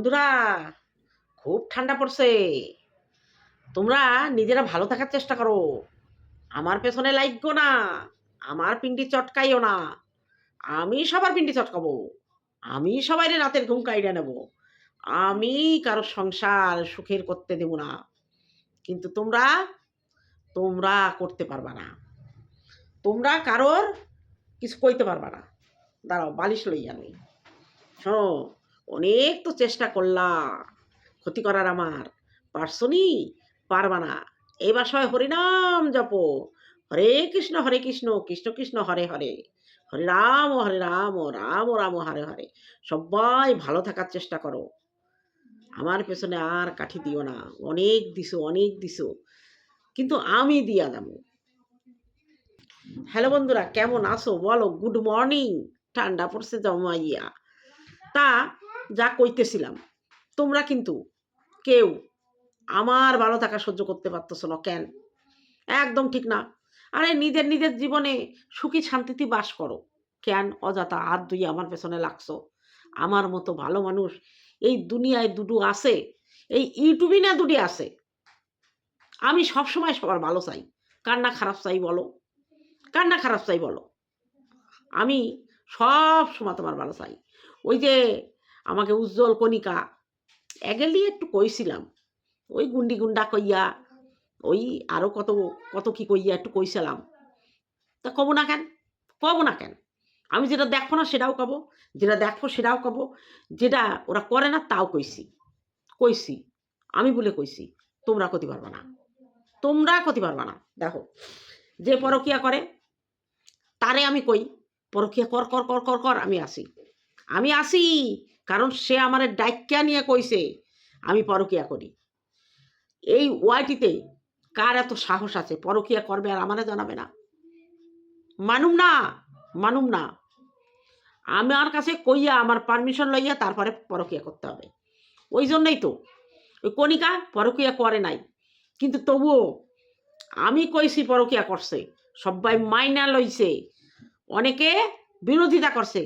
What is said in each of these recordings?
বন্ধুরা, খুব ঠান্ডা পড়ছে। তোমরা নিজেরা ভালো থাকার চেষ্টা করো। আমার পেছনে লাগো না, আমার পিন্ডি চটকাইও না। আমি সবার পিন্ডি চটকাবো। আমি সবাই রাতের ঘুম কাইডা নেব। আমি কারও সংসার সুখের করতে দেব না। কিন্তু তোমরা তোমরা করতে পারবা না। তোমরা কারোর কিছু কইতে পারবা না। দাঁড়াও, বালিশ লই আমি শোনো অনেক তো চেষ্টা করলাম। ক্ষতি করার আমার। পারছনি পারবা না। এই বাসায় হরিনাম জপ। হরে কৃষ্ণ হরে কৃষ্ণ কৃষ্ণ কৃষ্ণ, হরে হরে। হরে রাম হরে রাম রাম রাম হরে হরে। সবাই ভালো থাকার চেষ্টা করো। আমার পেছনে আর কাঠি দিও না। অনেক দিছো অনেক দিছো। কিন্তু আমি দিয়া যাব হ্যালো বন্ধুরা, কেমন আছো? বলো গুড মর্নিং ঠান্ডা পড়ছে জমাইয়া। তা যা কইতেছিলাম। তোমরা কিন্তু কেউ আমার ভালো থাকা সহ্য করতে পারতেছো না, কেন? একদম ঠিক না। আরে নিজের নিজের জীবনে সুখী শান্তিতে বাস করো। কেন? অযথা হাত ধুই আমার পেছনে লাগছো। আমার মতো ভালো মানুষ এই দুনিয়ায় দুটো আছে, এই ইউটিউবই না দুটি আছে। আমি সবসময় সবার ভালো চাই। কার না খারাপ চাই বলো? কার না খারাপ চাই বলো? আমি সব সময় তোমার ভালো চাই। ওই যে আমাকে উজ্জ্বল কণিকা। এগেলি একটু কইছিলাম। ওই গুন্ডি গুন্ডা কইয়া, ওই আরও কত কত কি কইয়া একটু কইছিলাম। তা কব না কেন? কব না কেন? আমি যেটা দেখো না সেটাও কব, যেটা দেখো সেটাও কব, যেটা ওরা করে না তাও কইছি। কইছি, আমি বলে কইছি, তোমরা করতে পারবা না। তোমরা করতে পারবা না। দেখো, যে পরকিয়া করে, তারে আমি কই, পরকিয়া কর কর কর কর কর, আমি আসি। আমি আসি কারণ সে আমার ডাইক্যা নিয়ে কইছে, আমি পরকিয়া করি। এই ওয়াইটিতে কার এত সাহস আছে? পরকিয়া করবে আর আমারে জানাবে না। মানুম না মানুম না। আমি আমার কাছে কইয়া, আমার পারমিশন লইয়া তারপরে পরকিয়া করতে হবে। ওই জন্যই তো। ওই কণিকা পরকিয়া করে নাই। কিন্তু তবুও আমি কইছি পরকিয়া করছে। সবাই মাইনা লইছে। অনেকে বিরোধিতা করছে।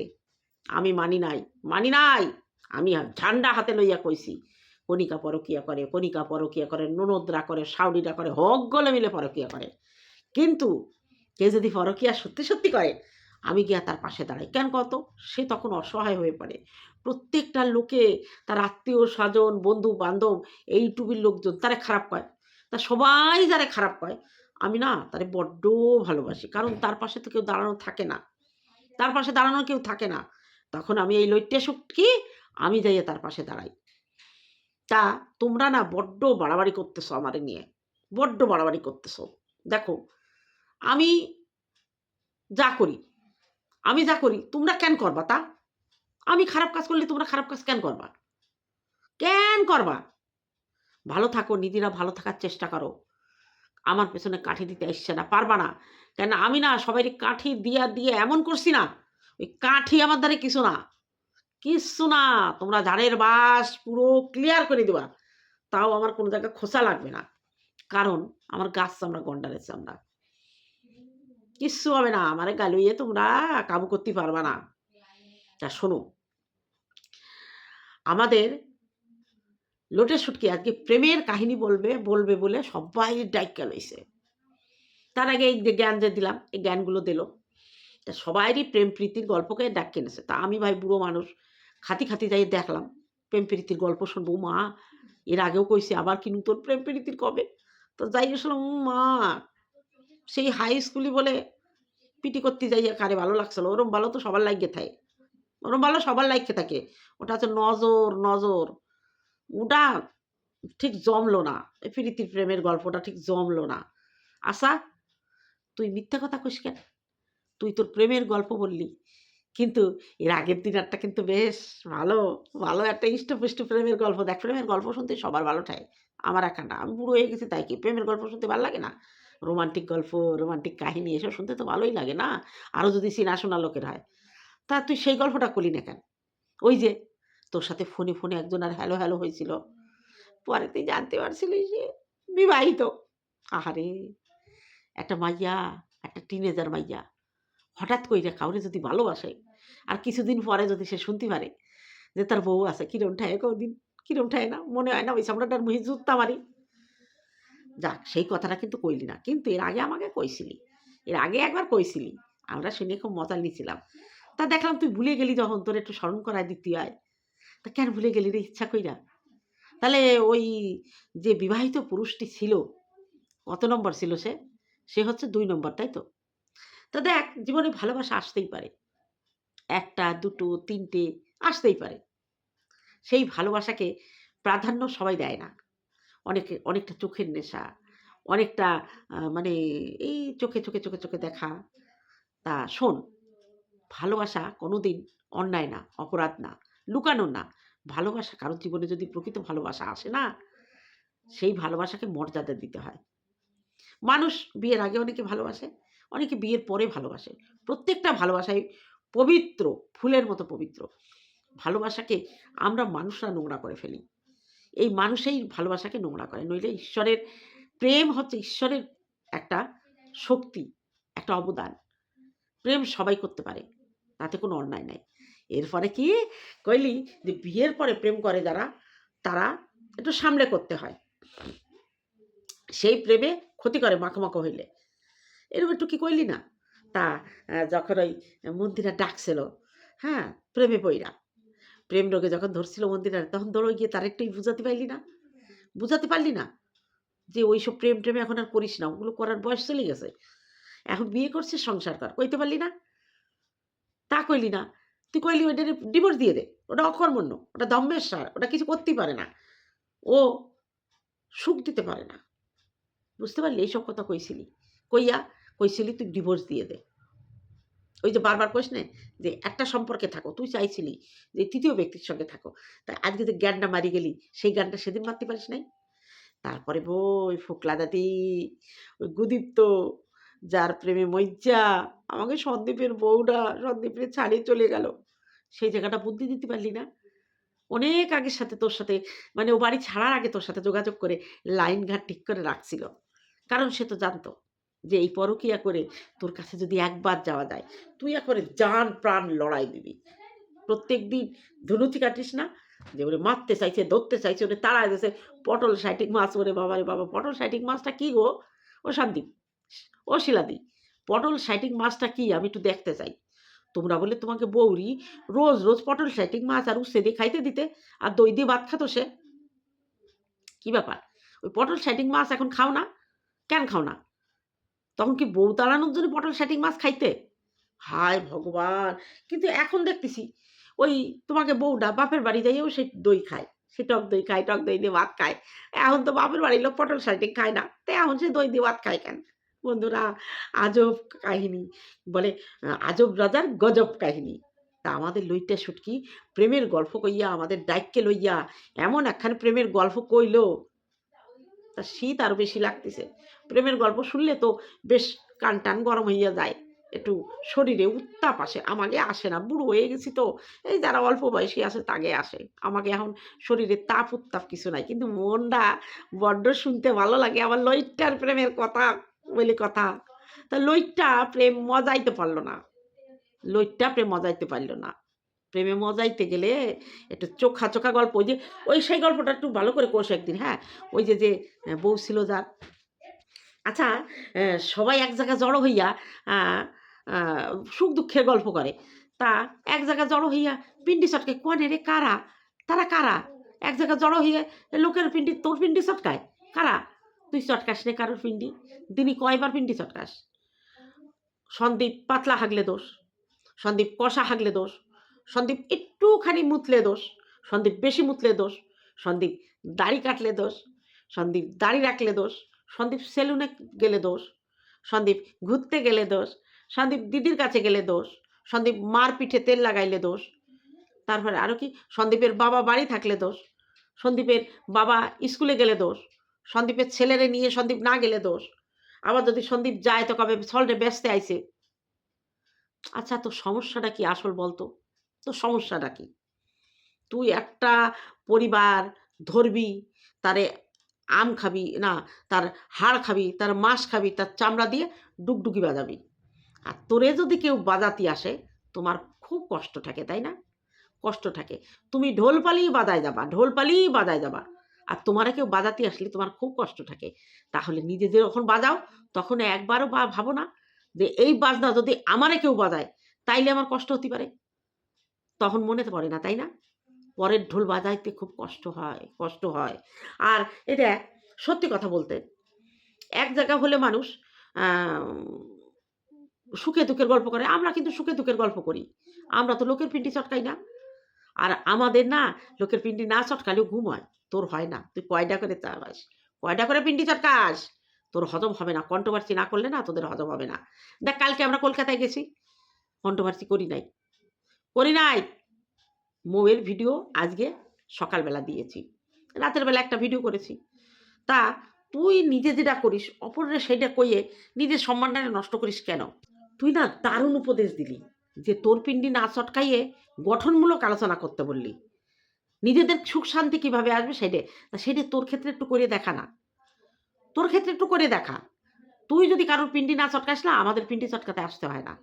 আমি মানি নাই মানি নাই। আমি ঝান্ডা হাতে লইয়া কইছি, কণিকা পরকিয়া করে, কণিকা পরকিয়া করে, ননদরা করে সাউডিরা করে, হক গলে মিলে পরকিয়া করে। কিন্তু কে যদি পরকিয়া সত্যি সত্যি করে, আমি গিয়া তার পাশে দাঁড়াই। কেন কত সে তখন অসহায় হয়ে পড়ে। প্রত্যেকটা লোকে, তার আত্মীয় স্বজন, বন্ধু, বান্ধব এইটুকুর লোকজন তারা খারাপ কয়। তা সবাই যারা খারাপ কয়, আমি না তারে বড্ড ভালোবাসি। কারণ তার পাশে তো কেউ দাঁড়ানো থাকে না। তার পাশে দাঁড়ানো কেউ থাকে না। তখন আমি এই লইট্টে শক্তি, আমি যাইয়ে তার পাশে দাঁড়াই। তা তোমরা না বড্ড বাড়াবাড়ি করতেছো আমারে নিয়ে, বড্ড বাড়াবাড়ি করতেছো। দেখো, আমি যা করি, আমি যা করি, তোমরা কেন করবা তা? আমি খারাপ কাজ করলে তোমরা খারাপ কাজ কেন করবা? কেন করবা? ভালো থাকো নিদিরা ভালো থাকার চেষ্টা করো। আমার পেছনে কাঠি দিতে এসছে না, পারবা না। কেন আমি না সবাই কাঠি দিয়া দিয়ে এমন করছি না ওই কাঠি আমার দ্বারে কিছু না। কিচ্ছু না, তোমরা ঝাড়ের বাস পুরো ক্লিয়ার করে দেবা। তাও আমার কোনো জায়গায় খোসা লাগবে না। কারণ আমার গাছ চামড়া, গন্ডারের চামড়া। কিচ্ছু হবে না, আমারে গালুইয়ে তোমরা কাবু করতে পারবা না। তা শোনো, আমাদের লোটে সুটকি আজকে প্রেমের কাহিনী বলবে বলবে বলে সবাই ডাইকা লইছে। তার আগে এই যে জ্ঞান যে দিলাম, এই জ্ঞানগুলো দিল। সবাইরই প্রেম প্রীতির গল্পকে ডাক কিনেছে। তা আমি ভাই বুড়ো মানুষ খাতি খাতি যাই দেখলাম, প্রেম প্রীতির গল্প শুনব। মা, এর আগেও কইছি, আবার কি নতুন প্রেম প্রীতির কবে? তো যাই আসলাম মা, সেই হাই স্কুলই বলে পিটি করতে যাইয়া কারে ভালো লাগছিল? ওরম ভালো তো সবার লাগিয়ে থাকে। ওরম ভালো সবার লাগিয়ে থাকে। ওটা হচ্ছে নজর নজর। ওটা ঠিক জমলো না। প্রীতির প্রেমের গল্পটা ঠিক জমলো না। আশা, তুই মিথ্যা কথা কইস কেন? তুই তোর প্রেমের গল্প বললি। কিন্তু এর আগের দিন একটা কিন্তু বেশ ভালো ভালো একটা ইষ্টপুষ্ট প্রেমের গল্প। দেখ, প্রেমের গল্প শুনতে সবার ভালো ঠায়। আমার একা না, আমি বুড়ো হয়ে গেছি, তাই কি প্রেমের গল্প শুনতে ভালো লাগে না? রোমান্টিক গল্প, রোমান্টিক কাহিনী, এসব শুনতে তো ভালোই লাগে না? আরও যদি চেনা শোনা লোকের হয়। তা তুই সেই গল্পটা করলি না কেন? ওই যে তোর সাথে ফোনে ফোনে একজন আর হ্যালো হ্যালো হয়েছিল। পরে তুই জানতে পারছিলি যে বিবাহিত। আহারে, একটা মাইয়া, একটা টিনেজার মাইয়া। হঠাৎ কইরা কাউরে যদি ভালোবাসে, আর কিছুদিন পরে যদি সে শুনতে পারে যে তার বউ আছে, কিরম ঠায় কদিন কিরম ঠায় না, মনে হয় না ওই সামরাটার মুহি জুততা মারি। যাক, সেই কথাটা কিন্তু কইলি না, কিন্তু এর আগে আমাকে কইছিলি, এর আগে একবার কইছিলি, আমরা শুনে খুব মজা নিয়েছিলাম। তা দেখলাম তুই ভুলে গেলি যখন, তোর একটু স্মরণ করায় দিতে হয় তা কেন ভুলে গেলি রে ইচ্ছা কইরা? তাহলে ওই যে বিবাহিত পুরুষটি ছিল, কত নম্বর ছিল সে? সে হচ্ছে দুই নম্বর, তাই তো? তা দেখ, জীবনে ভালোবাসা আসতেই পারে। একটা, দুটো, তিনটে আসতেই পারে। সেই ভালোবাসাকে প্রাধান্য সবাই দেয় না। অনেকে, অনেকটা চোখের নেশা, অনেকটা মানে এই চোখে চোখে চোখে চোখে দেখা। তা শোন, ভালোবাসা কোনোদিন অন্যায় না, অপরাধ না, লুকানো না। ভালোবাসা, কারোর জীবনে যদি প্রকৃত ভালোবাসা আসে না, সেই ভালোবাসাকে মর্যাদা দিতে হয়। মানুষ বিয়ের আগে অনেকে ভালোবাসে। অনেকে বিয়ের পরে ভালোবাসে। প্রত্যেকটা ভালোবাসাই পবিত্র, ফুলের মতো পবিত্র। ভালোবাসাকে আমরা মানুষরা নোংরা করে ফেলি। এই মানুষেই ভালোবাসাকে নোংরা করে। নইলে ঈশ্বরের প্রেম হচ্ছে ঈশ্বরের একটা শক্তি, একটা অবদান। প্রেম সবাই করতে পারে, তাতে কোনো অন্যায় নাই। এর ফলে কি? কইলি যে বিয়ের পরে প্রেম করে যারা, তারা একটু সামলে করতে হয়। সেই প্রেমে ক্ষতি করে মাখো হইলে। এরকম একটু কি কইলি না? তা যখন ওই মন্দিরা ডাকছিল হ্যাঁ প্রেমে বইরা প্রেম রোগে যখন ধরছিল মন্দিরা তখন দৌড়ে গিয়ে তার একটুই বুঝাতে পারলি না? বুঝাতে পারলি না? যে ওইসব প্রেম প্রেমে এখন আর করিস না, ওগুলো করার বয়স চলে গেছে। এখন বিয়ে করছিস, সংসার কর, কইতে পারলি না? তা কইলি না। তুই কইলি ওইটা ডিভোর্স দিয়ে দে, ওটা অকর্মণ্য, ওটা দম্বের সার, ওটা কিছু করতেই পারে না। ও সুখ দিতে পারে না। বুঝতে পারলি? এইসব কথা কইছিলি। কইয়া কইছিলি তুই ডিভোর্স দিয়ে দে। ওই যে বারবার কইস নে, যে একটা সম্পর্কে থাকো, তুই চাইছিলি যে তৃতীয় ব্যক্তির সঙ্গে থাকো তাই আজকে যে জ্ঞানটা মারি গেলি, সেই গানটা সেদিন মারতে পারিস নাই? তারপরে বই, ফোকলা দাদি, ওই গুদীপ্ত, যার প্রেমে মজ্জা, আমাকে সন্দীপের বউটা সন্দীপের ছাড়িয়ে চলে গেল, সেই জায়গাটা বুদ্ধি দিতে পারলি না? অনেক আগের সাথে তোর সাথে মানে ও বাড়ি ছাড়ার আগে তোর সাথে যোগাযোগ করে লাইন ঘাট ঠিক করে রাখছিল, কারণ সে তো জানতো। যে এই পরকিয়া করে তোর কাছে যদি একবার যাওয়া যায়, তুই একবারে জান প্রাণ লড়াই দিবি। প্রত্যেক দিন ধনুতি কাটিস না, যে ওরে মারতে চাইছে, ধরতে চাইছে, ওরে তাড়ায় দিয়েছে পটল সাইটিক মাছ, ওরে বাবা রে বাবা, পটল সাইটিক মাছটা কি গো? ও সন্দীপ ও শিলাদি, পটল সাইটিক মাছটা কি? আমি একটু দেখতে চাই। তোমরা বলে তোমাকে বৌরি, রোজ রোজ পটল সাইটিক মাছ আর উচ্ছে দিয়ে খাইতে দিতে, আর দই দিয়ে ভাত খাতো সে? কি ব্যাপার? ওই পটল সাইটিক মাছ এখন খাও না? কেন খাও না? তখন কি বউ তাড়ানোর জন্য পটল সাইটিক মাছ খাইতে? হায় ভগবান! কিন্তু এখন দেখতেছি, ওই তোমাকে বউটা বাপের বাড়ি যাইয়েও সে দই খায়, সে টক দই খায়, টক দই দিয়ে ভাত খায়। এখন তো বাপের বাড়ির লোক পটল সাইটিক খায় না, তো এখন সে দই দিয়ে ভাত খায় কেন? বন্ধুরা, আজব কাহিনী। বলে, আজব রাজার গজব কাহিনী। তা আমাদের লইটা সুটকি প্রেমের গল্প কইয়া, আমাদের ডাইককে লইয়া, এমন একখানে প্রেমের গল্প কইলো। তা শীত আরও বেশি লাগতেছে। প্রেমের গল্প শুনলে তো বেশ কান টান গরম হইয়া যায়। একটু শরীরে উত্তাপ আসে, আমাকে আসে না, বুড়ো হয়ে গেছি তো। এই যারা অল্প বয়সী আছে তাকে আসে। আমাকে এখন শরীরে তাপ উত্তাপ কিছু নাই, কিন্তু মনটা বড্ড শুনতে ভালো লাগে। আমার লইটার প্রেমের কথা বলে কথা, তা লইট্টা প্রেম মজাইতে পারল না। লইট্টা প্রেম মজাইতে পারল না। প্রেমে মজাইতে গেলে একটু চোখা চোখা গল্প, ওই যে, ওই সেই গল্পটা একটু ভালো করে কোষ একদিন হ্যাঁ? ওই যে যে বউ ছিল যার। আচ্ছা সবাই এক জায়গায় জড়ো হইয়া সুখ দুঃখের গল্প করে। তা এক জায়গায় জড়ো হইয়া পিন্ডি চটকে কনে রে, কারা? তারা কারা? এক জায়গায় জড়ো হইয়া লোকের পিন্ডি, তোর পিন্ডি চটকায় কারা? তুই চটকাস নে কারোর পিন্ডি? দিনই কয়বার পিন্ডি চটকাস সন্দীপ পাতলা হাগলে দোষ, সন্দীপ কষা হাগলে দোষ সন্দীপ একটুখানি মুতলে দোষ, সন্দীপ বেশি মুতলে দোষ, সন্দীপ দাড়ি কাটলে দোষ, সন্দীপ দাড়ি রাখলে দোষ, সন্দীপ সেলুনে গেলে দোষ, সন্দীপ ঘুরতে গেলে দোষ, সন্দীপ দিদির কাছে গেলে দোষ, সন্দীপ মার পিঠে তেল লাগাইলে দোষ, তারপরে আরও কি? সন্দীপের বাবা বাড়ি থাকলে দোষ, সন্দীপের বাবা স্কুলে গেলে দোষ, সন্দীপের ছেলেরে নিয়ে সন্দীপ না গেলে দোষ, আবার যদি সন্দীপ যায় তো কবে? ছলটে ব্যস্তে আইছে। আচ্ছা তোর সমস্যাটা কি আসল বলতো? তোর সমস্যাটা কি? তুই একটা পরিবার ধরবি, তারে আম খাবি, না, তার হাড় খাবি, তার মাছ খাবি, তার চামড়া দিয়ে ডুগডুগি বাজাবি। আর তোরে যদি কেউ বাজাতি আসে, তোমার খুব কষ্ট থাকে, তাই না? কষ্ট থাকে। তুমি ঢোল পালিয়ে বাজায় যাবা, ঢোল পালিয়ে বাজায় যাবা। আর তোমারা কেউ বাজাতে আসলে তোমার খুব কষ্ট থাকে। তাহলে নিজেদের যখন বাজাও, তখন একবারও বা ভাবো না যে, এই বাজনা যদি আমারে কেউ বাজায়, তাইলে আমার কষ্ট হতে পারে। তখন মনে পড়ে না, তাই না? পরের ঢোল বাজাইতে খুব কষ্ট হয় কষ্ট হয়। আর এটা সত্যি কথা বলতে, এক জায়গা হলে মানুষ সুখে দুঃখের গল্প করে, আমরা কিন্তু সুখে দুঃখের গল্প করি। আমরা তো লোকের পিন্ডি চটকাই না। আর আমাদের না, লোকের পিন্ডি না চটকালেও ঘুম হয়, তোর হয় না। তুই কয়টা করে চাবাস কয়টা করে পিন্ডি চটকাস? তোর হজম হবে না, কন্ট্রোভার্সি না করলে না তোদের হজম হবে না। দেখ, কালকে আমরা কলকাতায় গেছি, কন্ট্রোভার্সি করি নাই। করি নাই। মোয়ের ভিডিও আজকে সকালবেলা দিয়েছি। রাতের বেলা একটা ভিডিও করেছি। তা তুই নিজে যেটা করিস, অপরের সেইটা কইয়ে নিজের সম্মানটা নষ্ট করিস কেন? তুই না দারুণ উপদেশ দিলি যে তোর পিন্ডি না চটকাইয়ে গঠনমূলক আলোচনা করতে বললি। নিজেদের সুখ শান্তি কীভাবে আসবে সেটা তা সেটা তোর ক্ষেত্রে একটু করে দেখা না। তোর ক্ষেত্রে একটু করে দেখা। তুই যদি কারোর পিন্ডি না চটকাস না, আমাদের পিন্ডি চটকাতে আসতে হয় না।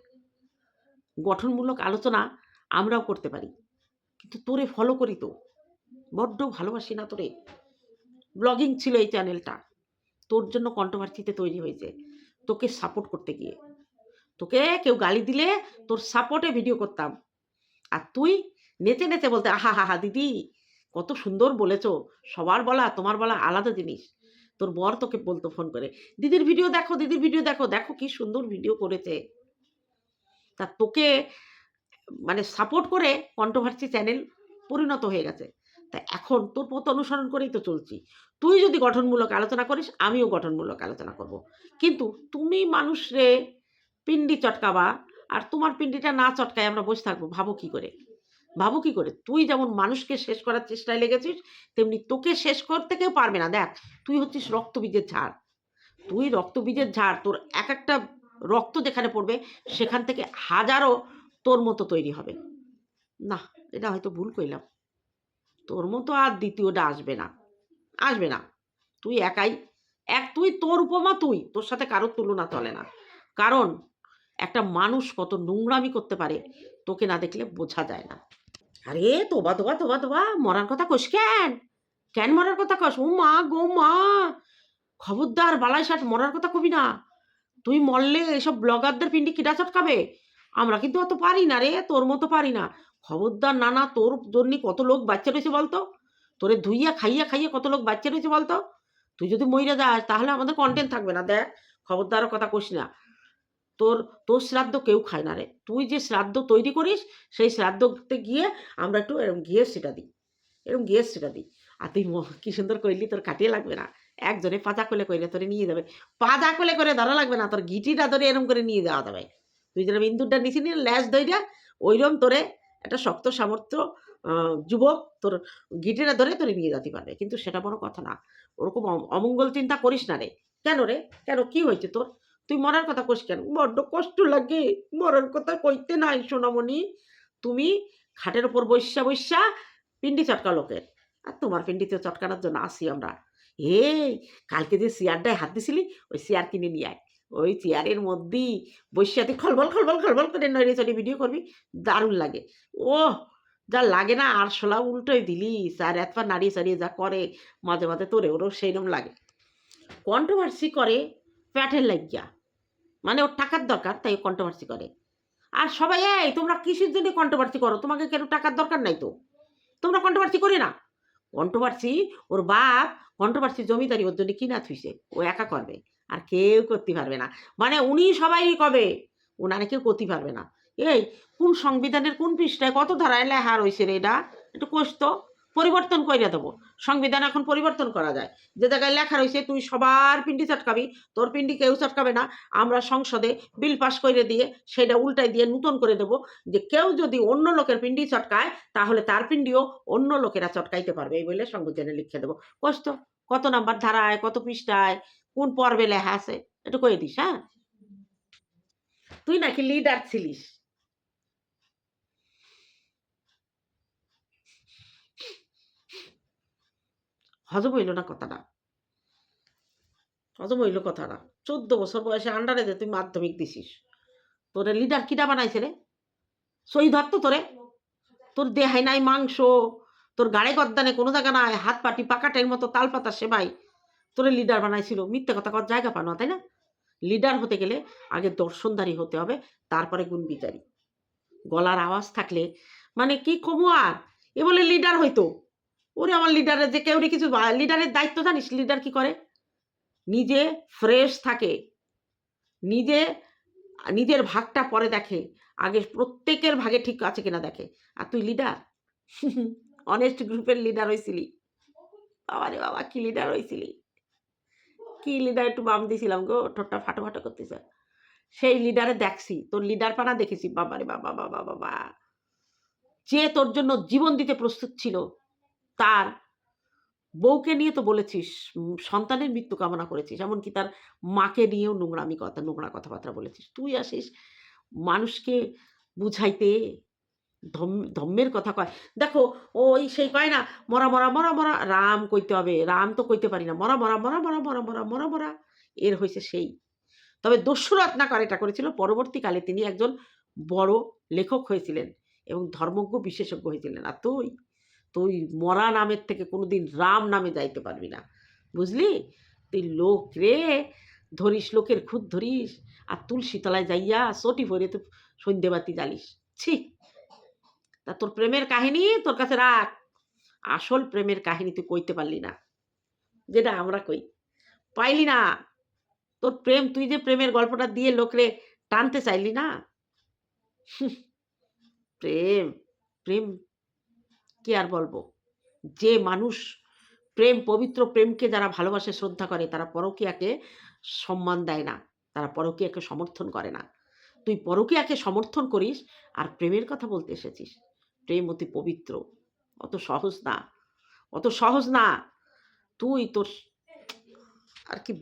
গঠনমূলক আলোচনা আমরাও করতে পারি। কিন্তু তোরে ফলো করি তো। বড্ড ভালোবাসি না তোরে। ব্লগিং ছিল এই চ্যানেলটা তোর জন্য কন্ট্রোভার্সিতে তৈরি হয়েছে। তোকে সাপোর্ট করতে গিয়ে। তোকে কেউ গালি দিলে তোর সাপোর্টে ভিডিও করতাম। আর তুই নেচে নেচে বলতে, আহা, হা হা, দিদি, কত সুন্দর বলেছ। সবার বলা, তোমার বলা আলাদা জিনিস। তোর বর তোকে বলতো ফোন করে, দিদির ভিডিও দেখো, দিদির ভিডিও দেখো দেখো কি সুন্দর ভিডিও করেছে। তা তোকে মানে সাপোর্ট করে কন্ট্রোভার্সি চ্যানেল পরিণত হয়ে গেছে। তা এখন তোর পথ অনুসরণ করেই তো চলছি। তুই যদি গঠনমূলক আলোচনা করিস, আমিও গঠনমূলক আলোচনা করব। কিন্তু তুমি মানুষরে পিন্ডি চটকাবা আর তোমার পিন্ডিটা না চটকায় আমরা বসে থাকব, ভাবো কি করে? ভাবো কি করে? তুই যেমন মানুষকে শেষ করার চেষ্টায় লেগেছিস, তেমনি তোকে শেষ করতে কেউ পারবে না। দেখ, তুই হচ্ছিস রক্তবীজের ঝাড়। তুই রক্তবীজের ঝাড়, তোর এক একটা রক্ত যেখানে পড়বে, সেখান থেকে হাজারো তোর মতো তৈরি হবে। না, এটা হয়তো ভুল কইলাম। তোর মতো আর দ্বিতীয়টা আসবে না। আসবে না। তুই একাই, এক তুই, তোর উপমা তুই। তোর সাথে কারোর তুলনা চলে না। কারণ একটা মানুষ কত নোংরামি করতে পারে, তোকে না দেখলে বোঝা যায় না। আরে, তোবা তোবা তোবা তোবা, মরার কথা কস কেন? কেন মরার কথা কস? ও মা গো মা! খবরদার বালাই ষাট মরার কথা কবি না। তুই মরলে এসব ব্লগারদের পিন্ডি কিডা চটকাবে? আমরা কিন্তু অত পারি না রে, তোর মতো পারি না। খবরদার না না তোর জন্য কত লোক বাচ্চা রয়েছে বলতো? তোরে ধুইয়া, খাইয়া খাইয়া কত লোক বাচ্চা রয়েছে বলতো? তুই যদি মইরা যাস, তাহলে আমাদের কন্টেন্ট থাকবে না, দেখ। খবরদারও কথা কইস না। তোর তোর শ্রাদ্ধ কেউ খায় না রে। তুই যে শ্রাদ্ধ তৈরি করিস, সেই শ্রাদ্ধতে গিয়ে আমরা একটু এরকম গিয়ে সেটা দিই। এরকম গিয়ে সেটা দিই। আর তুই কি সুন্দর করলি তোর কাটিয়ে লাগবে না। একজনে পাজা কোলে কইলে তোরে নিয়ে যাবে। পাজা কোলে করে ধরা লাগবে না, তোর গিটিটা ধরে এরকম করে নিয়ে যাওয়া যাবে। তুই যেরকম ইন্দুরটা নিচে নিয়ে ল্যাস দইরা ওইরকম তোরে একটা শক্ত সামর্থ্য যুবক তোর গিটিটা ধরে তোরে নিয়ে যেতে পারবে কিন্তু সেটা বড় কথা না। ওরকম অম- অমঙ্গল চিন্তা করিস না রে। কেন রে? কেন? কি হয়েছে তোর? তুই মরার কথা কইস কেন? বড্ড কষ্ট লাগে। মরার কথা কইতে নাই সোনামণি। তুমি খাটের ওপর বৈশা বৈশা পিন্ডি চটকা লোকের। আর তোমার পিন্ডিতে চটকানোর জন্য আসি আমরা। এই, কালকে যে চেয়ারটায় হাত দিছিলি, ওই চেয়ার কিনে নিয়ে আয়। ওই চেয়ারের মধ্যেই তুই খলবল খলবল খলবল করে নড়ে চড়ে ভিডিও করবি, দারুণ লাগে। ও যা লাগে না, আর শোলা উল্টোই দিলি, স্যার এত নাড়িয়ে চাড়িয়ে যা করে, মাঝে মাঝে তোরে ওরও সেইরকম লাগে। কন্ট্রোভার্সি করে প্যাটের লাগিয়া মানে ওর টাকার দরকার, তাই কন্ট্রোভার্সি করে। আর সবাই, এই, তোমরা কিসের জন্য কন্ট্রোভার্সি করো? তোমাকে কেন টাকার দরকার নাই তো? তোমরা কন্ট্রোভার্সি করে না? কন্ট্রোভার্সি ওর বাপ কন্ট্রোভার্সি জমিদারি ওর জন্য কিনা থুইছে, ও একা করবে। আর কেউ করতে পারবে না। মানে উনি সবাই কবে? ওনারে কেউ করতে পারবে না। এই কোন সংবিধানের কোন পৃষ্ঠায় কত ধারায় লেখা রয়েছে রে এটা? একটু কষ্ট পরিবর্তন করে দেবো। সংবিধান এখন পরিবর্তন করা যায়। যে জায়গায় লেখা রয়েছে, তুই সবার পিন্ডি চটকাবি, তোর পিন্ডি কেউ চটকাবে না। আমরা সংসদে বিল পাস করে দিয়ে সেটা উল্টাই দিয়ে নূতন করে দেব যে কেউ যদি অন্য লোকের পিন্ডি চটকায়, তাহলে তার পিন্ডিও অন্য লোকেরা চটকাইতে পারবে। এই বলে সংবিধানে লিখে দেবো। কষ্ট কত নাম্বার ধারায়, কত পৃষ্ঠায়? কোন পর্বে লেখা আছে? একটু কয়ে দিস হ্যাঁ? তুই নাকি লিডার ছিলিস। হজম হইল না কথাটা। হজম হইল কথাটা। চোদ্দ বছর বয়সে আন্ডারে যে তুই মাধ্যমিক দিছিস। তোরে লিডার কিটা বানাইছে রে? সই ধর তো তোরে। তোর দেহায় নাই মাংস, তোর গাড়ে গদ্দানে কোনো জায়গা নাই, হাত পাটি পাকাটের মতো তাল পাতা সেবাই তোরে লিডার বানাইছিল। মিথ্যে কথা কর জায়গা পানো তাই না? লিডার হতে গেলে আগে দর্শনদারি হতে হবে, তারপরে গুণ বিচারি। গলার আওয়াজ থাকলে মানে কি কমু আর? এ বলে লিডার হইতো। ওরে আমার লিডারের যে কেউ কিছু লিডারের দায়িত্ব জানিস লিডার কি করে? নিজে ফ্রেশ থাকে। নিজে, নিজের ভাগটা পরে দেখে। আগে প্রত্যেকের ভাগে ঠিক আছে কিনা দেখে। আর তুই লিডার অনেস্ট গ্রুপের লিডার হয়েছিলি বাবা রে বাবা, কি লিডার হয়েছিলি কি লিডার একটু বাম দিছিলাম গো, ঠোঁটটা ফাটো ফাটো করতেছে। সেই লিডারে দেখছি, তোর লিডার পানা দেখেছি, বাবা রে বাবা বাবা বাবা। যে তোর জন্য জীবন দিতে প্রস্তুত ছিল, তার বউকে নিয়ে তো বলেছিস সন্তানের মৃত্যু কামনা করেছিস, এমনকি তার মাকে নিয়েও নোংরামি কথা, নোংরা কথাবার্তা বলেছিস। তুই আসিস মানুষকে বুঝাইতে ধম্মের কথা কয় দেখো ওই সেই কয় না মরা মরা মরা মরা রাম কইতে হবে রাম তো কইতে পারি না মরা মরা মরা মরা মরা মরা মরা মরা এর হয়েছে সেই তবে দস্যু রত্নাকর এটা করেছিল পরবর্তীকালে তিনি একজন বড় লেখক হয়েছিলেন এবং ধর্মজ্ঞ বিশেষজ্ঞ হয়েছিলেন আর তুই তুই মরা নামের থেকে কোনোদিন রাম নামে যাইতে পারবি না বুঝলি তুই লোক রে ধরিস লোকের খুদ ধরিস আর তুলসী তলায় যাইয়া সটি ভরে তুই সন্ধ্যেবাতি জ্বালিস ছি তা তোর প্রেমের কাহিনী তোর কাছে রাখ। আসল প্রেমের কাহিনী তুই কইতে পারলি না। যেটা আমরা কই। পাইলি না। তোর প্রেম, তুই যে প্রেমের গল্পটা দিয়ে লোকরে টানতে চাইলি না। প্রেম প্রেম কি আর বলব? যে মানুষ প্রেম, পবিত্র প্রেমকে যারা ভালোবাসে, শ্রদ্ধা করে, তারা পরকীয়াকে সম্মান দেয় না। তারা পরকীয়াকে সমর্থন করে না। তুই পরকীয়াকে সমর্থন করিস আর প্রেমের কথা বলতে এসেছিস। প্রেম অতি পবিত্র। অত সহজ না। অত সহজ না। তুই তোর আর কি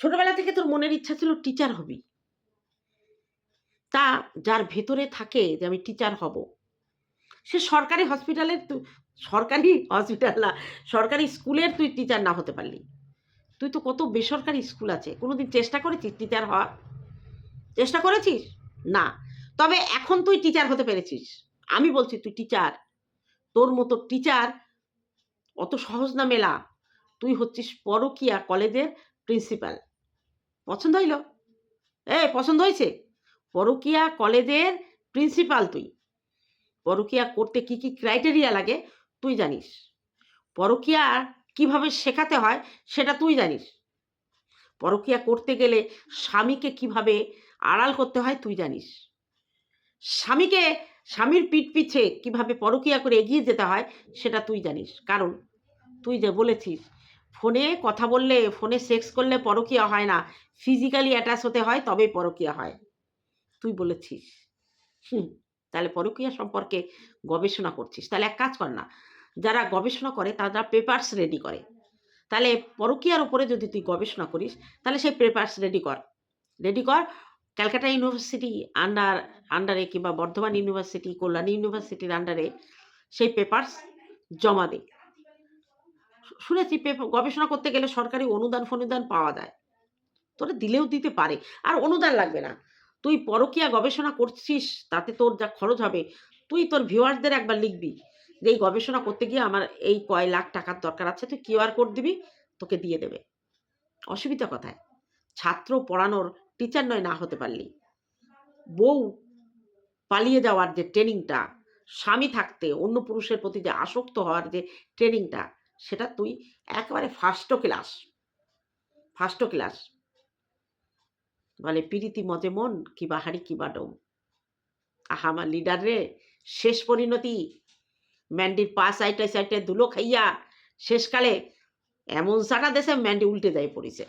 ছোটবেলা থেকে তোর মনের ইচ্ছা ছিল টিচার হবি। তা যার ভেতরে থাকে যে আমি টিচার হব। সে সরকারি হসপিটালের সরকারি হসপিটাল না, সরকারি স্কুলের তুই টিচার না হতে পারলি। তুই তো কত বেসরকারি স্কুল আছে। কোনোদিন চেষ্টা করেছিস টিচার হওয়ার? চেষ্টা করেছিস? না। তবে এখন তুই টিচার হতে পেরেছিস। আমি বলছি, তুই টিচার তোর মতো টিচার অত সহজ না মেলা। তুই হচ্ছিস পরকিয়া কলেজের প্রিন্সিপাল পছন্দ হইল? এ, পছন্দ হয়েছে পরকিয়া কলেজের প্রিন্সিপাল তুই। পরকিয়া করতে কি কি ক্রাইটেরিয়া লাগে তুই জানিস। পরকিয়া কীভাবে শেখাতে হয় সেটা তুই জানিস। পরকিয়া করতে গেলে স্বামীকে কীভাবে আড়াল করতে হয় তুই জানিস। স্বামীকে স্বামীর পিঠ পিছে কীভাবে পরকিয়া করে এগিয়ে যেতে হয়, সেটা তুই জানিস। কারণ তুই যে বলেছিস, ফোনে কথা বললে, ফোনে সেক্স করলে পরকিয়া হয় না ফিজিক্যালি অ্যাটাচ হতে হয়, তবেই পরকিয়া হয়। তুই বলেছিস। হুম, তাহলে পরকিয়া সম্পর্কে গবেষণা করছিস। তাহলে এক কাজ কর না, যারা গবেষণা করে, তারা পেপার্স রেডি করে। তাহলে পরকিয়ার উপরে যদি তুই গবেষণা করিস, তাহলে সেই পেপার্স রেডি কর। রেডি কর ক্যালকাটা ইউনিভার্সিটি আন্ডার আন্ডারে কিংবা বর্ধমান ইউনিভার্সিটি, কল্যাণী ইউনিভার্সিটির আন্ডারে সেই পেপার্স জমা দে শুনেছি গবেষণা করতে গেলে সরকারি অনুদান, ফনুদান পাওয়া যায়। তোরা দিলেও দিতে পারে। আর অনুদান লাগবে না। তুই পরকীয়া গবেষণা করছিস, তাতে তোর যা খরচ হবে, তুই তোর ভিউয়ার্সদের একবার লিখবি যে এই গবেষণা করতে গিয়ে আমার এই কয় লাখ টাকার দরকার আছে, তুই কিউআর কোড দিবি, তোকে দিয়ে দেবে। অসুবিধা কোথায়? ছাত্র পড়ানোর টিচার নয়, না হতে পারলি। বউ পালিয়ে যাওয়ার যে ট্রেনিংটা, স্বামী থাকতে, অন্য পুরুষের প্রতি যে আসক্ত হওয়ার যে ট্রেনিংটা, সেটা তুই একেবারে ফার্স্ট ক্লাস ফার্স্ট ক্লাস বলে, পিরিতি মজে মন, কি বাহারি, কি বাডম আহা, আমার লিডার রে, শেষ পরিণতি। ম্যান্ডির পা সাইটে সাইটে ধুলো খাইয়া শেষকালে এমন সাটা দেশে ম্যান্ডি উল্টে যায় পড়েছে।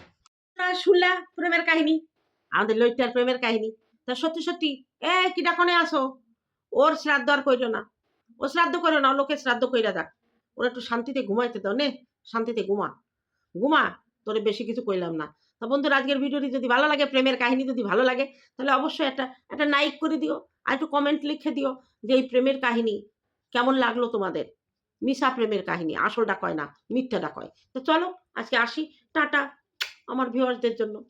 শুনলা প্রেমের কাহিনী। আমাদের লইটার প্রেমের কাহিনী। তা সত্যি সত্যি, এ, কি ডাকনে আসো? ওর শ্রাদ্ধ আর কইল না। ও শ্রাদ্ধ করো না লোকে শ্রাদ্ধ কইরা যাক। ওরা একটু শান্তিতে ঘুমাইতে দাও, নে? শান্তিতে ঘুমা। ঘুমা, তোরে বেশি কিছু কইলাম না। তা বন্ধুরা, আজকের ভিডিওটি যদি ভালো লাগে, প্রেমের কাহিনী যদি ভালো লাগে, তাহলে অবশ্যই একটা একটা লাইক করে দিও আর একটু কমেন্ট লিখে দিও যে এই প্রেমের কাহিনী কেমন লাগল তোমাদের। মিশা প্রেমের কাহিনী আসলটা কয় না মিথ্যাটা কয় তো চলো, আজকে আসি। টাটা, আমার ভিউয়ার্সদের জন্য।